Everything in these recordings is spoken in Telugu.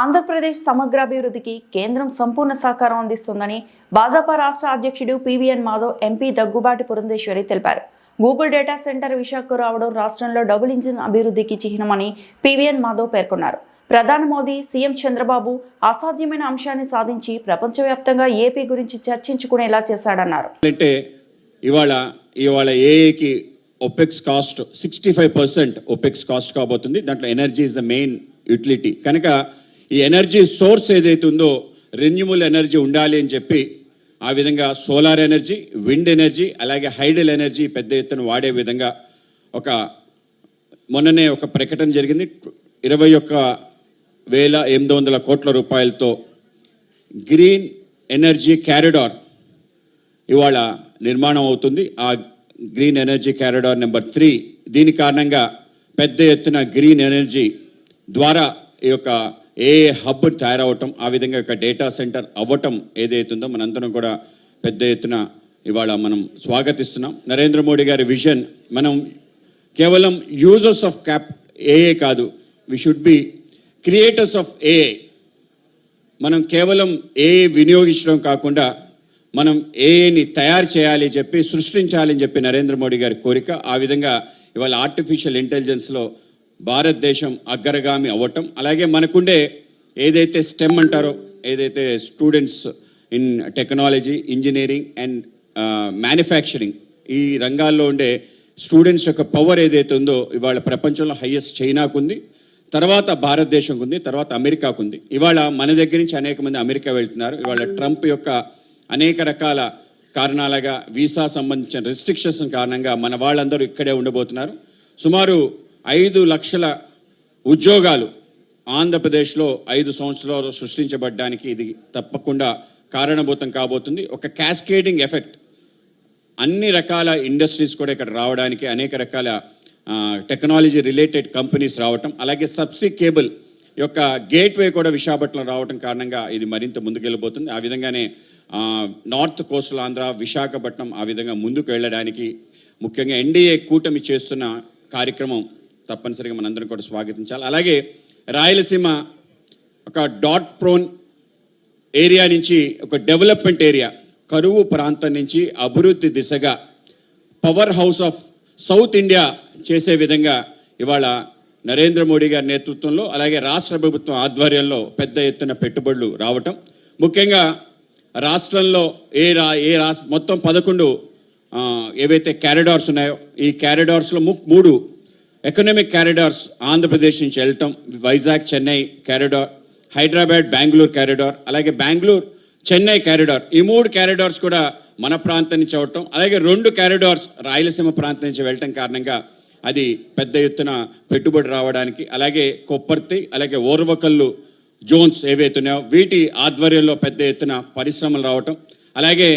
ఆంధ్రప్రదేశ్ సమగ్రాభివృద్ధికి కేంద్రం సంపూర్ణ సహకారం అందిస్తుందని భాజపా రాష్ట్ర అధ్యక్షుడు P V N Madhav MP Daggubati Purandeswari తెలిపారు. గూగుల్ డేటా సెంటర్ విశాఖకు రావడం రాష్ట్రంలో డబుల్ ఇంజిన్ అభివృద్ధికి చిహ్నమని పివిఎన్ మాధవ్ పేర్కొన్నారు. ప్రధాని మోదీ సీఎం చంద్రబాబు అసాధ్యమైన అంశాన్ని సాధించి ప్రపంచవ్యాప్తంగా ఏపీ గురించి చర్చించుకునేలా చేశాడన్నారు. అంటే ఇవాళ ఇవాళ ఏఏకి opex cost sixty five percent opex cost కాబోతుంది. దాంట్లో energy is the main utility. కనుక ఈ ఎనర్జీ సోర్స్ ఏదైతే ఉందో రెన్యూబుల్ ఎనర్జీ ఉండాలి అని చెప్పి ఆ విధంగా సోలార్ ఎనర్జీ విండ్ ఎనర్జీ అలాగే హైడల్ ఎనర్జీ పెద్ద ఎత్తున వాడే విధంగా ఒక మొన్ననే ఒక ప్రకటన జరిగింది. ఇరవై ఒక్క వేల ఎనిమిది వందల కోట్ల రూపాయలతో గ్రీన్ ఎనర్జీ క్యారిడార్ ఇవాళ నిర్మాణం అవుతుంది. ఆ green energy corridor number three దీని కారణంగా పెద్ద ఎత్తున గ్రీన్ ఎనర్జీ ద్వారా ఈ యొక్క ఏ హబ్ తయారవటం ఆ విధంగా ఒక డేటా సెంటర్ అవ్వటం ఏదైతుందో మనందరం కూడా పెద్ద ఎత్తున ఇవాళ మనం స్వాగతిస్తున్నాం. నరేంద్ర మోడీ గారి విజన్ మనం కేవలం యూజర్స్ ఆఫ్ క్యాప్ ఏఏ కాదు we should be creators of A A మనం కేవలం ఏ వినియోగించడం కాకుండా మనం ఏఏని తయారు చేయాలి చెప్పి సృష్టించాలని చెప్పి నరేంద్ర మోడీ గారి కోరిక ఆ విధంగా ఇవాళ ఆర్టిఫిషియల్ ఇంటెలిజెన్స్లో భారతదేశం అగ్రగామి అవ్వటం. అలాగే మనకుండే ఏదైతే స్టెమ్ అంటారో ఏదైతే students in technology engineering and manufacturing ఈ రంగాల్లో ఉండే స్టూడెంట్స్ యొక్క పవర్ ఏదైతే ఉందో ఇవాళ ప్రపంచంలో హైయెస్ట్ చైనాకు ఉంది తర్వాత భారతదేశంకు ఉంది తర్వాత అమెరికాకు ఉంది ఇవాళ మన దగ్గర నుంచి అనేక మంది అమెరికా వెళ్తున్నారు. ఇవాళ ట్రంప్ యొక్క అనేక రకాల కారణాలుగా వీసా సంబంధించిన రెస్ట్రిక్షన్స్ కారణంగా మన వాళ్ళందరూ ఇక్కడే ఉండబోతున్నారు. సుమారు ఐదు లక్షల ఉద్యోగాలు ఆంధ్రప్రదేశ్లో ఐదు సంవత్సరాలు సృష్టించబడ్డానికి ఇది తప్పకుండా కారణభూతం కాబోతుంది. ఒక క్యాస్కేడింగ్ ఎఫెక్ట్ అన్ని రకాల ఇండస్ట్రీస్ కూడా ఇక్కడ రావడానికి అనేక రకాల టెక్నాలజీ రిలేటెడ్ కంపెనీస్ రావటం అలాగే సబ్సీ కేబుల్ యొక్క గేట్వే కూడా విశాఖపట్నం రావటం కారణంగా ఇది మరింత ముందుకెళ్ళిపోతుంది. ఆ విధంగానే నార్త్ కోస్టల్ ఆంధ్ర విశాఖపట్నం ఆ విధంగా ముందుకు వెళ్ళడానికి ముఖ్యంగా ఎన్డీఏ కూటమి చేస్తున్న కార్యక్రమం తప్పనిసరిగా మనందరం కూడా స్వాగతించాలి. అలాగే రాయలసీమ ఒక డాట్ ప్రోన్ ఏరియా నుంచి ఒక డెవలప్మెంట్ ఏరియా కరువు ప్రాంతం నుంచి అభివృద్ధి దిశగా power house of South India చేసే విధంగా ఇవాళ నరేంద్ర మోడీ గారి నేతృత్వంలో అలాగే రాష్ట్ర ప్రభుత్వం ఆధ్వర్యంలో పెద్ద ఎత్తున పెట్టుబడులు రావటం. ముఖ్యంగా రాష్ట్రంలో ఏ రా ఏ రాష్ట్ర మొత్తం పదకొండు ఏవైతే క్యారిడార్స్ ఉన్నాయో ఈ క్యారిడార్స్లో ము మూడు ఎకనామిక్ క్యారిడార్స్ ఆంధ్రప్రదేశ్ నుంచి వెళ్ళటం వైజాగ్ చెన్నై క్యారిడార్ హైదరాబాద్ బెంగళూరు క్యారిడార్ అలాగే బెంగళూరు చెన్నై క్యారిడార్ ఈ మూడు క్యారిడార్స్ కూడా మన ప్రాంతం నుంచి అవటం అలాగే రెండు క్యారిడార్స్ రాయలసీమ ప్రాంతం నుంచి వెళ్ళటం కారణంగా అది పెద్ద ఎత్తున పెట్టుబడి రావడానికి అలాగే కొప్పర్తి అలాగే ఓర్వకల్లు జోన్స్ ఏవైతే ఉన్నాయో వీటి ఆధ్వర్యంలో పెద్ద ఎత్తున పరిశ్రమలు రావటం అలాగే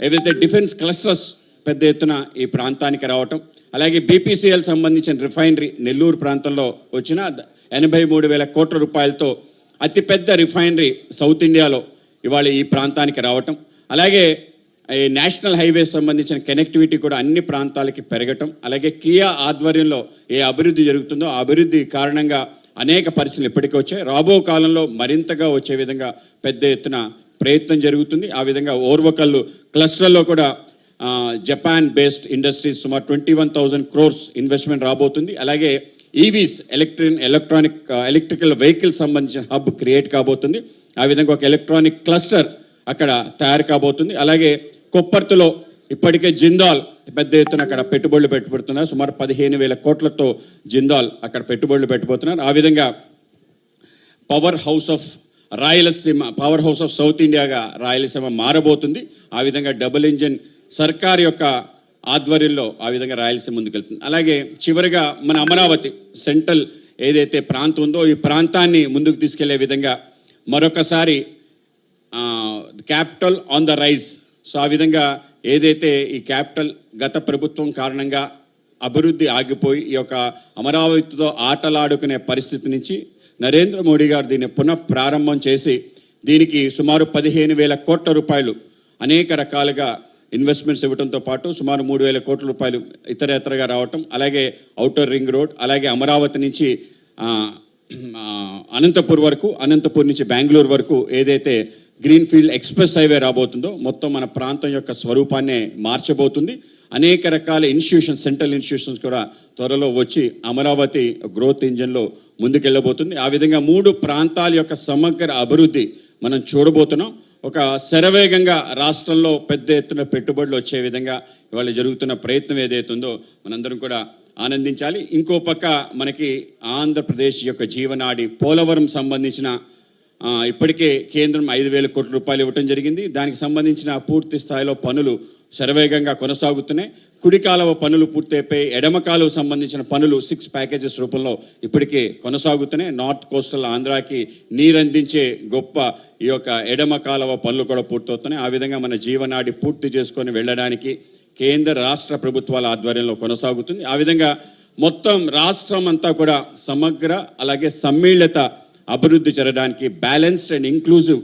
ఏవైతే డిఫెన్స్ క్లస్టర్స్ పెద్ద ఎత్తున ఈ ప్రాంతానికి రావటం. అలాగే బీపీసీఎల్ సంబంధించిన రిఫైనరీ నెల్లూరు ప్రాంతంలో వచ్చిన ఎనభై మూడు వేల కోట్ల రూపాయలతో అతిపెద్ద రిఫైనరీ సౌత్ ఇండియాలో ఇవాళ ఈ ప్రాంతానికి రావటం. అలాగే ఈ నేషనల్ హైవే సంబంధించిన కనెక్టివిటీ కూడా అన్ని ప్రాంతాలకి పెరగటం. అలాగే కియా ఆధ్వర్యంలో ఏ అభివృద్ధి జరుగుతుందో ఆ అభివృద్ధి కారణంగా అనేక పరిస్థితులు ఇప్పటికే వచ్చాయి. రాబో కాలంలో మరింతగా వచ్చే విధంగా పెద్ద ఎత్తున ప్రయత్నం జరుగుతుంది. ఆ విధంగా ఓర్వకల్లు క్లస్టర్లో కూడా జపాన్ బేస్డ్ ఇండస్ట్రీస్ సుమారు twenty one thousand crores investment రాబోతుంది. అలాగే e ఈవీస్ ఎలక్ట్రిన్ ఎలక్ట్రానిక్ ఎలక్ట్రికల్ వెహికల్ సంబంధించిన హబ్ క్రియేట్ కాబోతుంది. ఆ విధంగా ఒక ఎలక్ట్రానిక్ క్లస్టర్ అక్కడ తయారు కాబోతుంది. అలాగే కొప్పర్తిలో ఇప్పటికే జిందాల్ పెద్ద ఎత్తున అక్కడ పెట్టుబడులు పెట్టుబడుతున్నారు. సుమారు పదిహేను వేల కోట్లతో జిందాల్ అక్కడ పెట్టుబడులు పెట్టబోతున్నారు ఆ విధంగా powerhouse of Rayalaseema powerhouse of south ఇండియాగా రాయలసీమ మారబోతుంది. ఆ విధంగా డబుల్ ఇంజిన్ సర్కార్ యొక్క ఆధ్వర్యంలో ఆ విధంగా రాయలసీమ ముందుకెళ్తుంది అలాగే చివరిగా మన అమరావతి సెంట్రల్ ఏదైతే ప్రాంతం ఉందో ఈ ప్రాంతాన్ని ముందుకు తీసుకెళ్ళే విధంగా మరొకసారి capital on the rise. So ఆ విధంగా ఏదైతే ఈ క్యాపిటల్ గత ప్రభుత్వం కారణంగా అభివృద్ధి ఆగిపోయి ఈ యొక్క అమరావతితో ఆటలాడుకునే పరిస్థితి నుంచి నరేంద్ర మోడీ గారు దీన్ని పునః ప్రారంభం చేసి దీనికి సుమారు పదిహేను వేల కోట్ల రూపాయలు అనేక రకాలుగా ఇన్వెస్ట్మెంట్స్ ఇవ్వడంతో పాటు సుమారు మూడు వేల కోట్ల రూపాయలు ఇతరేతరగా రావటం అలాగే అవుటర్ రింగ్ రోడ్ అలాగే అమరావతి నుంచి అనంతపూర్ వరకు అనంతపూర్ నుంచి బెంగళూరు వరకు ఏదైతే గ్రీన్ ఫీల్డ్ ఎక్స్ప్రెస్ హైవే రాబోతుందో మొత్తం మన ప్రాంతం యొక్క స్వరూపాన్నే మార్చబోతుంది. అనేక రకాల ఇన్స్టిట్యూషన్స్ సెంట్రల్ ఇన్స్టిట్యూషన్స్ కూడా త్వరలో వచ్చి అమరావతి గ్రోత్ ఇంజన్లో ముందుకెళ్ళబోతుంది. ఆ విధంగా మూడు ప్రాంతాల యొక్క సమగ్ర అభివృద్ధి మనం చూడబోతున్నాం. ఒక శరవేగంగా రాష్ట్రంలో పెద్ద ఎత్తున పెట్టుబడులు వచ్చే విధంగా ఇవాళ జరుగుతున్న ప్రయత్నం ఏదైతుందో మనందరం కూడా ఆనందించాలి. ఇంకో పక్క మనకి ఆంధ్రప్రదేశ్ యొక్క జీవనాడి పోలవరం సంబంధించిన ఇప్పటికే కేంద్రం ఐదు వేల కోట్ల రూపాయలు ఇవ్వటం జరిగింది. దానికి సంబంధించిన పూర్తి స్థాయిలో పనులు శరవేగంగా కొనసాగుతున్నాయి. కుడి కాలువ పనులు పూర్తయిపోయి ఎడమ కాలువ సంబంధించిన పనులు సిక్స్ ప్యాకేజెస్ రూపంలో ఇప్పటికే కొనసాగుతున్నాయి. నార్త్ కోస్టల్ ఆంధ్రాకి నీరందించే గొప్ప ఈ యొక్క ఎడమ కాలువ పనులు కూడా పూర్తవుతున్నాయి. ఆ విధంగా మన జీవనాడి పూర్తి చేసుకొని వెళ్ళడానికి కేంద్ర రాష్ట్ర ప్రభుత్వాల ఆధ్వర్యంలో కొనసాగుతుంది. ఆ విధంగా మొత్తం రాష్ట్రం అంతా కూడా సమగ్ర అలాగే సమ్మిళిత అభివృద్ధి జరగడానికి బ్యాలెన్స్డ్ అండ్ ఇంక్లూజివ్